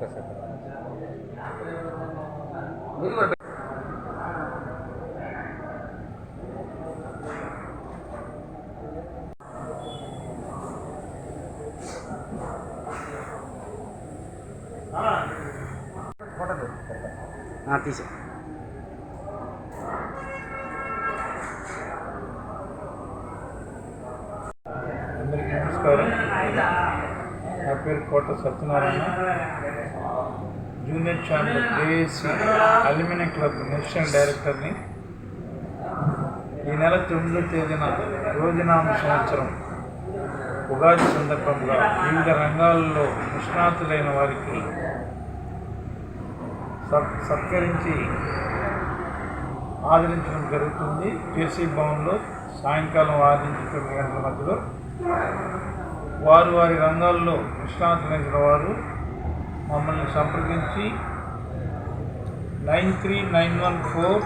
ఒక్కసారి తీసే. అందరికీ నమస్కారం. నా పేరు Kota Satyanarayana. Junior chamber ASC alumni club national డైరెక్టర్ని. ఈ నెల తొమ్మిదో తేదీన రోజునామ సంవత్సరం ఉగాది సందర్భంగా వివిధ రంగాల్లో నిష్ణాతులైన వారికి సత్కరించి ఆదరించడం జరుగుతుంది. కేసీ భవన్లో సాయంకాలం ఆదరించడం గంటల మధ్యలో. వారు వారి రంగాల్లో నిష్ణాతులైన వారు మమ్మల్ని సంప్రదించి nine three nine one four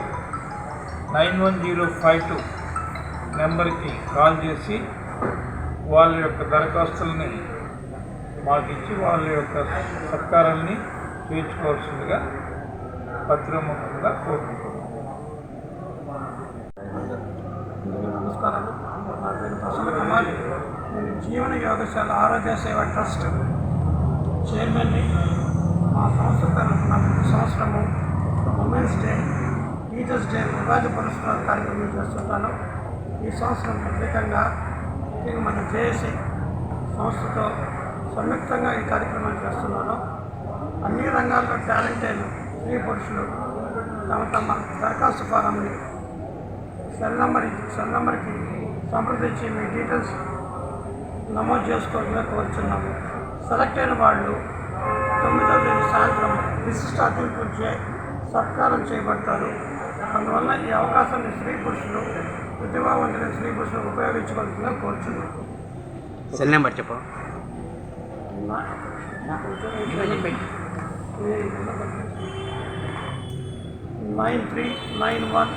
nine one zero five two నెంబర్కి కాల్ చేసి వాళ్ళ యొక్క దరఖాస్తుల్ని మాకు ఇచ్చి వాళ్ళ యొక్క సత్కారాన్ని తీర్చుకోవాల్సిందిగా పత్రముఖంగా కోరుకుంటున్నాం. నమస్కారాలు నా పేరు ప్రసన్న కుమార్. జీవన యోగశాల ఆరోగ్య సేవ ట్రస్ట్ చైర్మన్ని మా సంస్థ తరఫున సంవత్సరము women's day teachers day Ugadi పురస్కార కార్యక్రమం చేస్తున్నాను ఈ సంవత్సరం ప్రత్యేకంగా మన జేఏసీ సంస్థతో సంయుక్తంగా ఈ కార్యక్రమాన్ని చేస్తున్నాను. అన్ని రంగాల్లో టాలెంట్ అయిన స్త్రీ పురుషులు తమ తమ దరఖాస్తు ఫారంని సెల్ నెంబర్ సెల్ నెంబర్కి సంప్రదించి మీ డీటెయిల్స్ నమోదు చేసుకోవాలని కోరుచున్నాము. సెలెక్ట్ అయిన వాళ్ళు తొమ్మిదో తేదీ సాయంత్రం విశిష్ట అతిథులు చే సత్కారం చేయబడతారు. అందువల్ల ఈ అవకాశాన్ని స్త్రీ పురుషులు ప్రతిభావంతులైన స్త్రీ పురుషులు ఉపయోగించుకోవాల్సిందిగా కోరుచున్నాం సెల్ నెంబర్ చెప్పు. Nine three nine one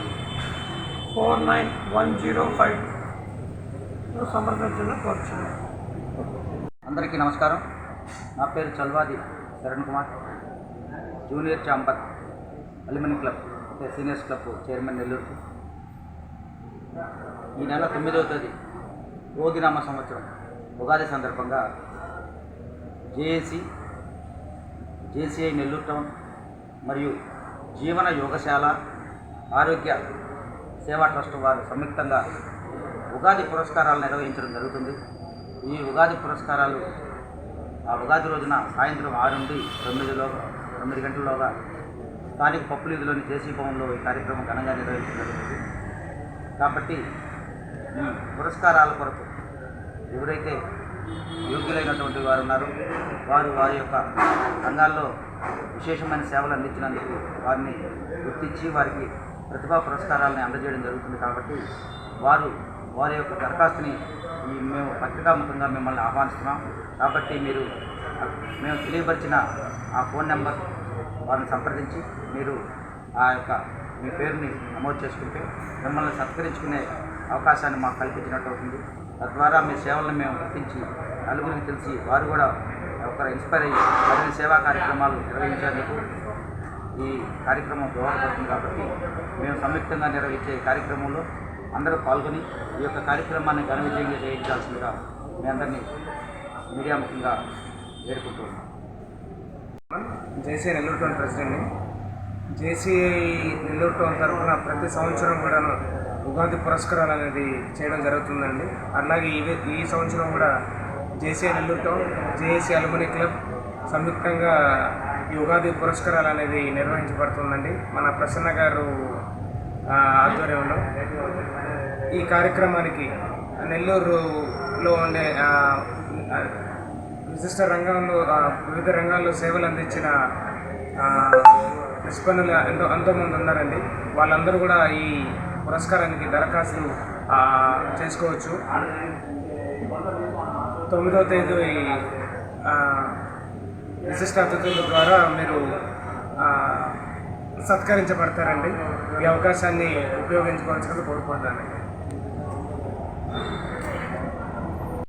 four nine one zero five. సంప్రదించిన కోరుచున్నాం. అందరికీ నమస్కారం. నా పేరు Chalvadi Saran Kumar. Junior chamber alumni club అంటే సీనియర్స్ క్లబ్ చైర్మన్ నెల్లూరు ఈ నెల తొమ్మిదవ తేదీ రోజునామ సంవత్సరం. ఉగాది సందర్భంగా జేఏసీ జేసీఐ నెల్లూరు టౌన్ మరియు జీవన యోగశాల ఆరోగ్య సేవా ట్రస్ట్ వారు సంయుక్తంగా ఉగాది పురస్కారాలు నిర్వహించడం జరుగుతుంది. ఈ ఉగాది పురస్కారాలు ఆ ఉగాది రోజున సాయంత్రం ఆరు నుండి తొమ్మిదిలో తొమ్మిది గంటలలోగా స్థానిక పప్పులీదులోని జేసీ భవన్లో ఈ కార్యక్రమం ఘనంగా నిర్వహించడం జరుగుతుంది. కాబట్టి ఈ పురస్కారాల కొరకు ఎవరైతే యోగ్యులైనటువంటి వారు ఉన్నారో వారు వారి యొక్క రంగాల్లో విశేషమైన సేవలు అందించినందుకు వారిని గుర్తించి వారికి ప్రతిభా పురస్కారాలని అందజేయడం జరుగుతుంది. కాబట్టి వారు వారి యొక్క దరఖాస్తుని ఈ మేము పత్రికాముఖంగా మిమ్మల్ని ఆహ్వానిస్తున్నాం. కాబట్టి మీరు మేము తెలియపరిచిన ఆ ఫోన్ నెంబర్ వారిని సంప్రదించి మీరు ఆ యొక్క మీ పేరుని నమోదు చేసుకుంటే మిమ్మల్ని సత్కరించుకునే అవకాశాన్ని మాకు కల్పించినట్టు అవుతుంది. తద్వారా మీ సేవలను మేము గుర్తించి నలుగురికి తెలిసి వారు కూడా ఒకరు ఇన్స్పైర్ అయ్యి మరిన్ని సేవా కార్యక్రమాలు నిర్వహించేందుకు ఈ కార్యక్రమం దోహదపడుతుంది కాబట్టి మేము సంయుక్తంగా నిర్వహించే కార్యక్రమంలో అందరూ పాల్గొని ఈ యొక్క కార్యక్రమాన్ని ఘన విజయంగా చేయించాల్సిందిగా మీ అందరినీ మీడియా ముఖ్యంగా వేడుకుంటున్నాం జేసీ నెల్లూరు టౌన్ ప్రెసిడెంట్ని జేసీ నెల్లూరు టౌన్ తరఫున ప్రతి సంవత్సరం కూడాను ఉగాది పురస్కారాలు అనేది చేయడం జరుగుతుందండి. అలాగే ఈ ఈ సంవత్సరం కూడా JC Nellore town JAC alumni club సంయుక్తంగా ఈ ఉగాది పురస్కారాలు అనేది నిర్వహించబడుతుందండి. మన ప్రసన్న గారు ఆధ్వర్యంలో. ఈ కార్యక్రమానికి నెల్లూరులో ఉండే విశిష్ట రంగంలో వివిధ రంగాల్లో సేవలు అందించిన నిష్పన్నులు ఎంతో ఎంతోమంది ఉన్నారండి. వాళ్ళందరూ కూడా ఈ పురస్కారానికి దరఖాస్తు చేసుకోవచ్చు. తొమ్మిదవ తేదీ విశిష్ట అతిథుల ద్వారా మీరు సత్కరించబడతారండి. ఈ అవకాశాన్ని ఉపయోగించుకోవాల్సింది కోరుకుంటానండి